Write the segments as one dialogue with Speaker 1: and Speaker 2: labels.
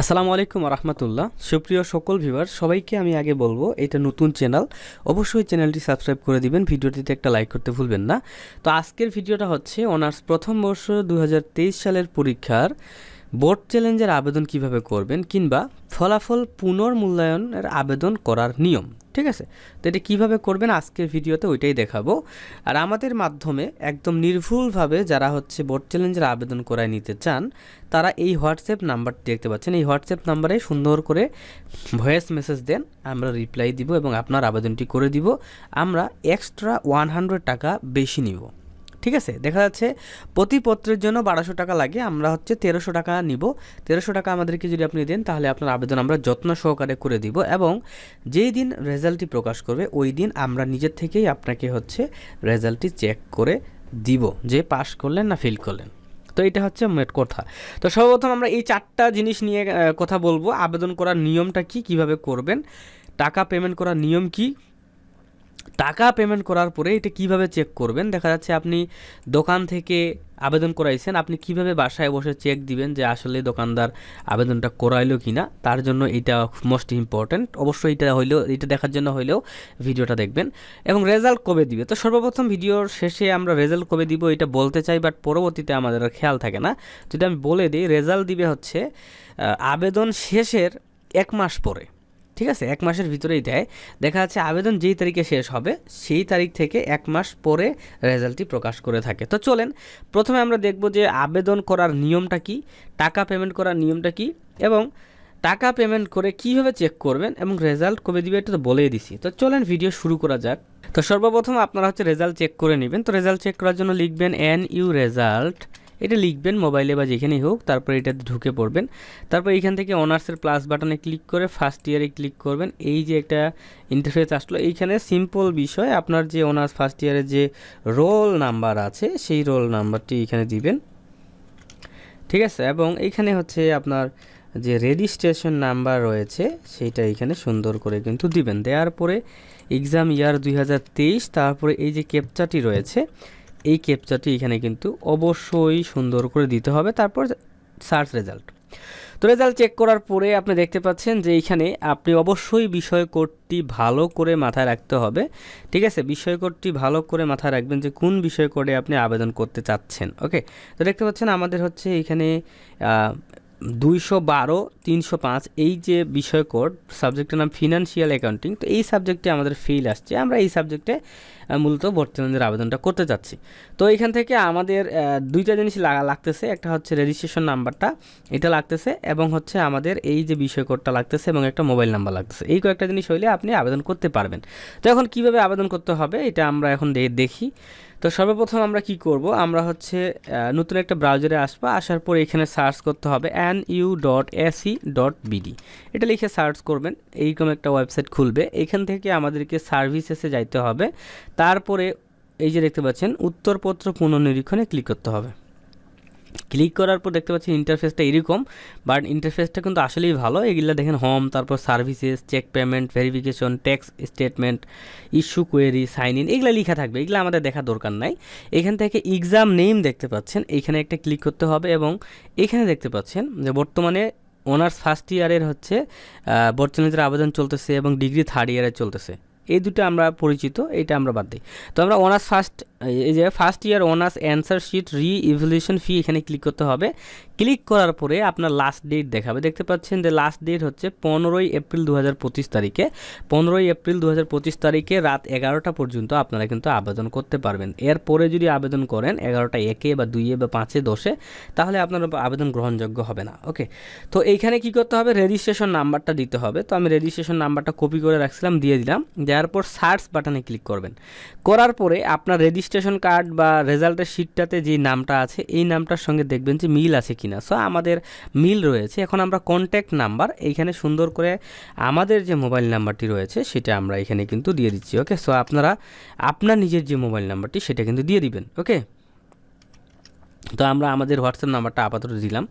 Speaker 1: আসসালামু আলাইকুম রহমতুল্লাহ। সুপ্রিয় সকল ভিউয়ার, সবাইকে আমি আগে বলব, এটা নতুন চ্যানেল। অবশ্যই চ্যানেলটি সাবস্ক্রাইব করে দিবেন, ভিডিওটিতে একটা লাইক করতে ভুলবেন না। তো আজকের ভিডিওটা হচ্ছে অনার্স প্রথম বর্ষ দু হাজার তেইশ সালের পরীক্ষার বোর্ড চ্যালেঞ্জের আবেদন কীভাবে করবেন কিংবা ফলাফল পুনর্মূল্যায়নের আবেদন করার নিয়ম, ঠিক আছে? তো এটা কীভাবে করবেন আজকের ভিডিওতে ওইটাই দেখাবো। আর আমাদের মাধ্যমে একদম নির্ভুলভাবে যারা হচ্ছে বোর্ড চ্যালেঞ্জের আবেদন করায় নিতে চান, তারা এই হোয়াটসঅ্যাপ নাম্বারটি দেখতে পাচ্ছেন। এই হোয়াটসঅ্যাপ নাম্বারে সুন্দর করে ভয়েস মেসেজ দেন, আমরা রিপ্লাই দিব এবং আপনার আবেদনটি করে দিব। আমরা এক্সট্রা ওয়ান হান্ড্রেড টাকা বেশি নিব। ঠিক আছে? দেখা যাচ্ছে প্রতি পত্রের জন্য বারোশো টাকা লাগে, আমরা হচ্ছে তেরোশো টাকা নিব। তেরোশো টাকা আমাদেরকে যদি আপনি দেন, তাহলে আপনার আবেদন আমরা যত্ন সহকারে করে দিব এবং যেই দিন রেজাল্টটি প্রকাশ করবে, ওই দিন আমরা নিজের থেকেই আপনাকে হচ্ছে রেজাল্টটি চেক করে দিব যে পাস করলেন না ফিল করলেন। তো এটা হচ্ছে মেট কথা। তো সর্বপ্রথম আমরা এই চারটা জিনিস নিয়ে কথা বলব। আবেদন করার নিয়মটা কি? কীভাবে করবেন? টাকা পেমেন্ট করার নিয়ম কি? টাকা পেমেন্ট করার পরে এটা কীভাবে চেক করবেন? দেখা যাচ্ছে আপনি দোকান থেকে আবেদন করাইছেন, আপনি কীভাবে বাসায় বসে চেক দিবেন যে আসলে দোকানদার আবেদনটা করাইলো কি না তার জন্য এটা মোস্ট ইম্পর্ট্যান্ট অবশ্যই এটা হইলেও, এটা দেখার জন্য হইলেও ভিডিওটা দেখবেন। এবং রেজাল্ট কবে দিবে? তো সর্বপ্রথম ভিডিওর শেষে আমরা রেজাল্ট কবে দিব এটা বলতে চাই বাট পরবর্তীতে আমাদের খেয়াল থাকে না। যদি আমি বলে দিই রেজাল্ট দিবে হচ্ছে আবেদন শেষের এক মাস পরে। ঠিক আছে, এক মাসের ভিতরেই দেয়। দেখা যাচ্ছে আবেদন যেই তারিখে শেষ হবে, সেই তারিখ থেকে এক মাস পরে রেজাল্টটি প্রকাশ করে থাকে। তো চলেন, প্রথমে আমরা দেখব যে আবেদন করার নিয়মটা কি, টাকা পেমেন্ট করার নিয়মটা কি, এবং টাকা পেমেন্ট করে কীভাবে চেক করবেন এবং রেজাল্ট কবে দিবে এটা তো বলেই দিছি। তো চলেন ভিডিও শুরু করা যাক। তো সর্বপ্রথম আপনারা হচ্ছে রেজাল্ট চেক করে নেবেন। তো রেজাল্ট চেক করার জন্য লিখবেন এন ইউ রেজাল্ট এটা লিখবেন মোবাইলে বা যেখানেই হোক, তারপর এটাতে ঢুকে পড়বেন। তারপর এখান থেকে অনার্সের প্লাস বাটনে ক্লিক করে ফার্স্ট ইয়ারে ক্লিক করবেন। এই যে একটা ইন্টারফেস আসলো, এইখানে সিম্পল বিষয়, আপনার যে অনার্স ফার্স্ট ইয়ারের যে রোল নাম্বার আছে, সেই রোল নাম্বারটি এখানে দিবেন। ঠিক আছে? এবং এইখানে হচ্ছে আপনার যে রেজিস্ট্রেশন নাম্বার রয়েছে, সেইটা এখানে সুন্দর করে কিন্তু দিবেন। দেওয়ার পরে এক্সাম ইয়ার দুই হাজার তেইশ, তারপরে এই যে ক্যাপচাটি রয়েছে এই ক্যাপচারটি এখানে কিন্তু অবশ্যই সুন্দর করে দিতে হবে। তারপর সার্চ রেজাল্ট তো রেজাল্ট চেক করার পরে আপনি দেখতে পাচ্ছেন যে এইখানে আপনি অবশ্যই বিষয় কোডটি ভালো করে মাথায় রাখতে হবে। ঠিক আছে? বিষয় কোডটি ভালো করে মাথায় রাখবেন যে কোন বিষয় কোডে আপনি আবেদন করতে চাচ্ছেন। ওকে? তো দেখতে পাচ্ছেন আমাদের হচ্ছে এখানে দুইশো বারো, তিনশো পাঁচ, এই যে বিষয় কোড সাবজেক্টের নাম ফিনান্সিয়াল অ্যাকাউন্টিং তো এই সাবজেক্টে আমাদের ফেল আসছে। আমরা এই সাবজেক্টে মূলত বর্তমানের আবেদনটা করতে চাচ্ছি তো এখান থেকে আমাদের দুইটা জিনিস লাগা, লাগতেছে। একটা হচ্ছে রেজিস্ট্রেশন নাম্বারটা এটা লাগতেছে এবং হচ্ছে আমাদের এই যে বিষয় কোডটা লাগতেছে এবং একটা মোবাইল নাম্বার লাগতেছে। এই কয়েকটা জিনিস হইলে আপনি আবেদন করতে পারবেন। তো এখন কীভাবে আবেদন করতে হবে, এটা আমরা এখন দেখি। তো সর্বপ্রথম আমরা কি করব? আমরা হচ্ছে নতুন একটা ব্রাউজারে আসব। আসার পর এখানে সার্চ করতে হবে N U dot AC dot BD এটা লিখে সার্চ করবেন। এইরকম একটা ওয়েবসাইট খুলবে। এখান থেকে আমাদেরকে সার্ভিসেসে যাইতে হবে। তারপরে এই যে দেখতে পাচ্ছেন, উত্তরপত্র পুনর্নিরীক্ষণে ক্লিক করতে হবে। ক্লিক করার পর দেখতে পাচ্ছি ইন্টারফেসটা এরকম বাট ইন্টারফেসটা কিন্তু আসলেই ভালো। এগুলো দেখেন হোম তারপর services check payment verification tax statement issue query sign in এগুলো লেখা থাকবে। এগুলো আমাদের দেখা দরকার নাই। এখান থেকে এক্সাম নেম দেখতে পাচ্ছেন। এখানে একটা ক্লিক করতে হবে এবং এখানে দেখতে পাচ্ছেন যে বর্তমানে অনার্স ফার্স্ট ইয়ারের হচ্ছে বর্তমানে আবেদন চলতেছে এবং ডিগ্রি থার্ড ইয়ারে চলতেছে। এই দুটো আমরা পরিচিত এইটা আমরা বাদ দিই। তো আমরা অনার্স ফার্স্ট এই যে first year honours answer sheet reevaluation fee এখানে ক্লিক করতে হবে। ক্লিক করার পরে আপনার লাস্ট ডেট দেখাবে। দেখতে পাচ্ছেন যে লাস্ট ডেট হচ্ছে পনেরোই এপ্রিল দু হাজার পঁচিশ তারিখে। পনেরোই এপ্রিল দু হাজার পঁচিশ তারিখে রাত এগারোটা পর্যন্ত আপনারা কিন্তু আবেদন করতে পারবেন। এরপরে যদি আবেদন করেন এগারোটা একে বা দুইয়ে বা পাঁচে, দশে, তাহলে আপনার আবেদন গ্রহণযোগ্য হবে না। ওকে তো এইখানে কি করতে হবে? রেজিস্ট্রেশন নাম্বারটা দিতে হবে। তো আমি রেজিস্ট্রেশন নাম্বারটা কপি করে রাখছিলাম, দিয়ে দিলাম। দেওয়ার পর সার্চ বাটনে ক্লিক করবেন। করার পরে আপনার রেজিস্ট্রেশন কার্ড বা রেজাল্টের শিটটাতে যে নামটা আছে, এই নামটার সঙ্গে দেখবেন যে মিল আছে কি না সো আমাদের মিল রয়েছে। এখন আমরা কন্ট্যাক্ট নাম্বার এইখানে সুন্দর করে আমাদের যে মোবাইল নাম্বারটি রয়েছে, সেটা আমরা এখানে কিন্তু দিয়ে দিচ্ছি ওকে সো আপনারা, আপনার নিজের যে মোবাইল নাম্বারটি সেটা কিন্তু দিয়ে দিবেন ওকে তো আমরা আমাদের হোয়াটসঅ্যাপ নাম্বারটা আপাতত দিলাম।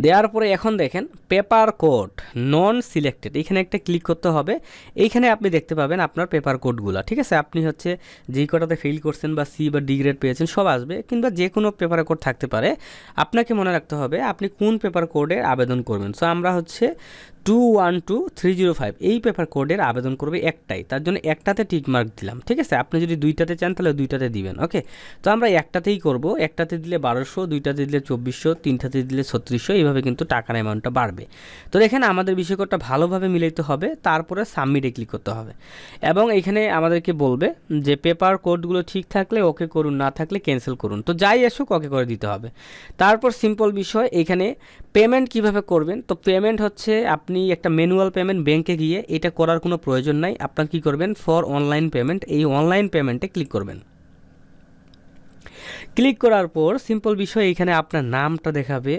Speaker 1: দেওয়ার পরে এখন দেখেন পেপার কোড নন সিলেক্টেড এখানে একটা ক্লিক করতে হবে। এইখানে আপনি দেখতে পাবেন আপনার পেপার কোডগুলো ঠিক আছে? আপনি হচ্ছে যেই কটাতে ফেল করছেন বা সি বা ডিগ্রেড পেয়েছেন, সব আসবে, কিংবা যে কোনো পেপার কোড থাকতে পারে। আপনাকে মনে রাখতে হবে, আপনি কোন পেপার কোডে আবেদন করবেন। সো আমরা হচ্ছে two one two three zero five এই পেপার কোডের আবেদন করবে একটাই। তার জন্য একটাতে টিক মার্ক দিলাম, ঠিক আছে? আপনি যদি দুইটাতে চান তাহলে দুইটাতে দিবেন ওকে তো আমরা একটাতেই করব, একটাতে দিলে বারোশো, দুইটাতে দিলে চব্বিশশো, তিনটাতে দিলে ছত্রিশশো, এইভাবে কিন্তু টাকার অ্যামাউন্টটা বাড়বে। তো এখানে আমাদের বিষয়করটা ভালোভাবে মিলাইতে হবে, তারপরে সাবমিটে ক্লিক করতে হবে। এবং এখানে আমাদেরকে বলবে যে পেপার কোডগুলো ঠিক থাকলে ওকে করুন, না থাকলে ক্যান্সেল করুন। তো যাই আসুক, ওকে করে দিতে হবে। তারপর সিম্পল বিষয়, এখানে পেমেন্ট কীভাবে করবেন? তো পেমেন্ট হচ্ছে আপনি একটা ম্যানুয়াল পেমেন্ট ব্যাংকে গিয়ে এটা করার কোনো প্রয়োজন নাই। আপনার কি করবেন? ফর অনলাইন পেমেন্ট এই অনলাইন পেমেন্টে ক্লিক করবেন। ক্লিক করার পর সিম্পল বিষয় এখানে আপনার নামটা দেখাবে।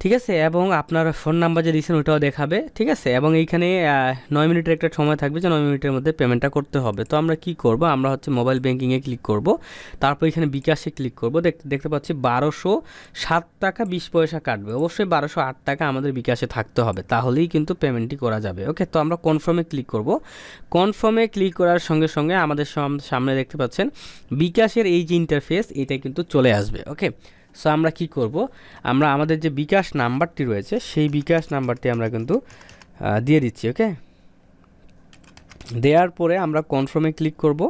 Speaker 1: ঠিক আছে? এবং আপনার ফোন নাম্বার যে দিয়েছেন, ওটাও দেখাবে, ঠিক আছে? এবং এইখানে নয় মিনিটের একটা সময় থাকবে যে নয় মিনিটের মধ্যে পেমেন্টটা করতে হবে। তো আমরা কি করব? আমরা হচ্ছে মোবাইল ব্যাঙ্কিংয়ে ক্লিক করব। তারপর এখানে বিকাশে ক্লিক করব। দেখতে পাচ্ছি বারোশো সাত টাকা বিশ পয়সা কাটবে। অবশ্যই বারোশো আট টাকা আমাদের বিকাশে থাকতে হবে। তাহলেই কিন্তু পেমেন্টটি করা যাবে। ওকে তো আমরা কনফার্মে ক্লিক করব। কনফার্মে ক্লিক করার সঙ্গে সঙ্গে আমাদের সাম- সামনে দেখতে পাচ্ছেন, বিকাশের এই যে ইন্টারফেস এটা কিন্তু চলে আসবে। ওকে সো আমরা কি করব? আমরা আমাদের যে বিকাশ নাম্বারটি রয়েছে, সেই বিকাশ নাম্বারটি আমরা কিন্তু দিয়ে দিচ্ছি, ওকে? দেওয়ার পরে আমরা কনফার্মে ক্লিক করব।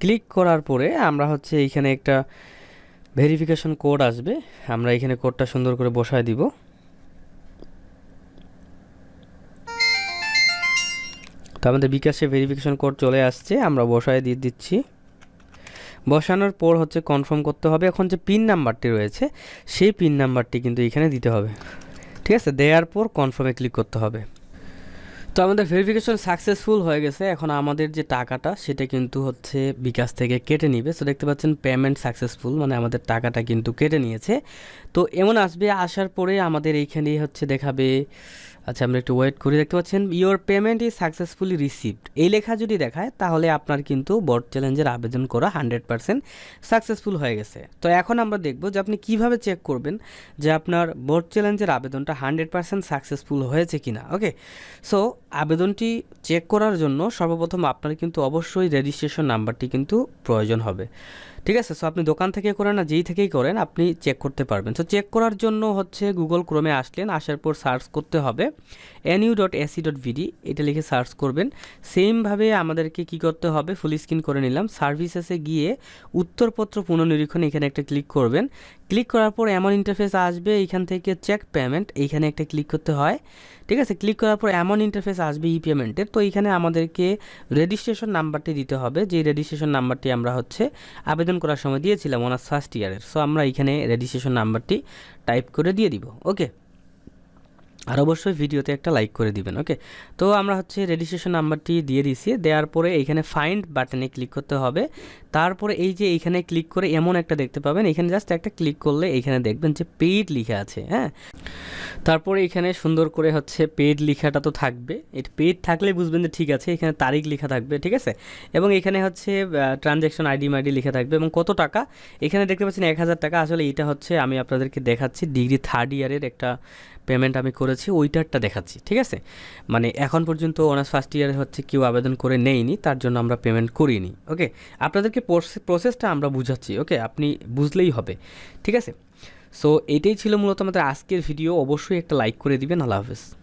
Speaker 1: ক্লিক করার পরে আমরা হচ্ছে এইখানে একটা ভেরিফিকেশন কোড আসবে। আমরা এখানে কোডটা সুন্দর করে বসায় দিব। তো আমাদের বিকাশে ভেরিফিকেশন কোড চলে আসছে, আমরা বসায় দিয়ে দিচ্ছি। বসানোর পর হচ্ছে কনফার্ম করতে হবে। এখন যে পিন নাম্বারটি রয়েছে, সেই পিন নাম্বারটি কিন্তু এখানে দিতে হবে। ঠিক আছে? দেওয়ার পর কনফার্মে ক্লিক করতে হবে। তো আমাদের ভেরিফিকেশন সাকসেসফুল হয়ে গেছে। এখন আমাদের যে টাকাটা, সেটা কিন্তু হচ্ছে বিকাশ থেকে কেটে নিবে। সো দেখতে পাচ্ছেন পেমেন্ট সাকসেসফুল মানে আমাদের টাকাটা কিন্তু কেটে নিয়েছে। তো এমন আসবে, আসার পরে আমাদের এইখানেই হচ্ছে দেখাবে আচ্ছা আমরা একটু ওয়েট করে দেখতে পাচ্ছেন। Your payment is successfully received এই লেখা যদি দেখায়, তাহলে আপনার কিন্তু বোর্ড চ্যালেঞ্জের আবেদন করা হান্ড্রেড পার্সেন্ট সাকসেসফুল হয়ে গেছে। তো এখন আমরা দেখব যে আপনি কীভাবে চেক করবেন যে আপনার বোর্ড চ্যালেঞ্জের আবেদনটা হান্ড্রেড পার্সেন্ট সাকসেসফুল হয়েছে কিনা ওকে সো আবেদনটি চেক করার জন্য সর্বপ্রথম আপনার কিন্তু অবশ্যই রেজিস্ট্রেশন নাম্বারটি কিন্তু প্রয়োজন হবে। ঠিক আছে সো আপনি দোকান থেকে করেন না, যেই থেকেই করেন, আপনি চেক করতে পারবেন। সো চেক করার জন্য হচ্ছে গুগল ক্রোমে আসলেন, আসার পর সার্চ করতে হবে NU dot AC dot BD এটা লিখে সার্চ করবেন। সেমভাবে আমাদেরকে কি করতে হবে ফুল স্ক্রিন করে নিলাম। সার্ভিসেসে গিয়ে উত্তরপত্র পুনর্নিরীক্ষণ এখানে একটা ক্লিক করবেন। ক্লিক করার পর এমন ইন্টারফেস আসবে এইখান থেকে চেক পেমেন্ট এইখানে একটা ক্লিক করতে হয়। ঠিক আছে? ক্লিক করার পর এমন ইন্টারফেস আসবে ই পেমেন্টের তো এইখানে আমাদেরকে রেজিস্ট্রেশন নাম্বারটি দিতে হবে। যে রেজিস্ট্রেশন নাম্বারটি আমরা হচ্ছে আবেদন করার সময় দিয়েছিলাম অনার্স ফার্স্ট ইয়ারের সো আমরা এইখানে রেজিস্ট্রেশন নাম্বারটি টাইপ করে দিয়ে দিব ওকে আর অবশ্যই ভিডিওতে একটা লাইক করে দিবেন ওকে তো আমরা হচ্ছে রেজিস্ট্রেশন নাম্বারটি দিয়ে দিছি দেওয়ার পরে এইখানে ফাইন্ড বাটনে ক্লিক করতে হবে। তারপরে এই যে এইখানে ক্লিক করে এমন একটা দেখতে পাবেন। এখানে জাস্ট একটা ক্লিক করলে এখানে দেখবেন যে পেইড লিখা আছে হ্যাঁ? তারপরে এখানে সুন্দর করে হচ্ছে পেড লেখাটা তো থাকবে। এটা পেড থাকলে বুঝবেন যে ঠিক আছে, এখানে তারিখ লেখা থাকবে, ঠিক আছে? এবং এখানে হচ্ছে ট্রানজ্যাকশন আইডি মাইডি লেখা থাকবে এবং কত টাকা? এখানে দেখতে পাচ্ছেন এক হাজার টাকা। আসলে এইটা হচ্ছে আমি আপনাদেরকে দেখাচ্ছি ডিগ্রি থার্ড ইয়ারের একটা পেমেন্ট আমি করেছি, ওইটারটা দেখাচ্ছি, ঠিক আছে? মানে এখন পর্যন্ত অনার্স ফার্স্ট ইয়ারে হচ্ছে কেউ আবেদন করে নেয়নি, তার জন্য আমরা পেমেন্ট করিনি ওকে আপনাদেরকে প্রসেসটা আমরা বুঝাচ্ছি ওকে আপনি বুঝলেই হবে, ঠিক আছে? সো এটাই ছিল মূলত আমাদের আজকের ভিডিও অবশ্যই একটা লাইক করে দিবেন। আল্লাহ হাফেজ।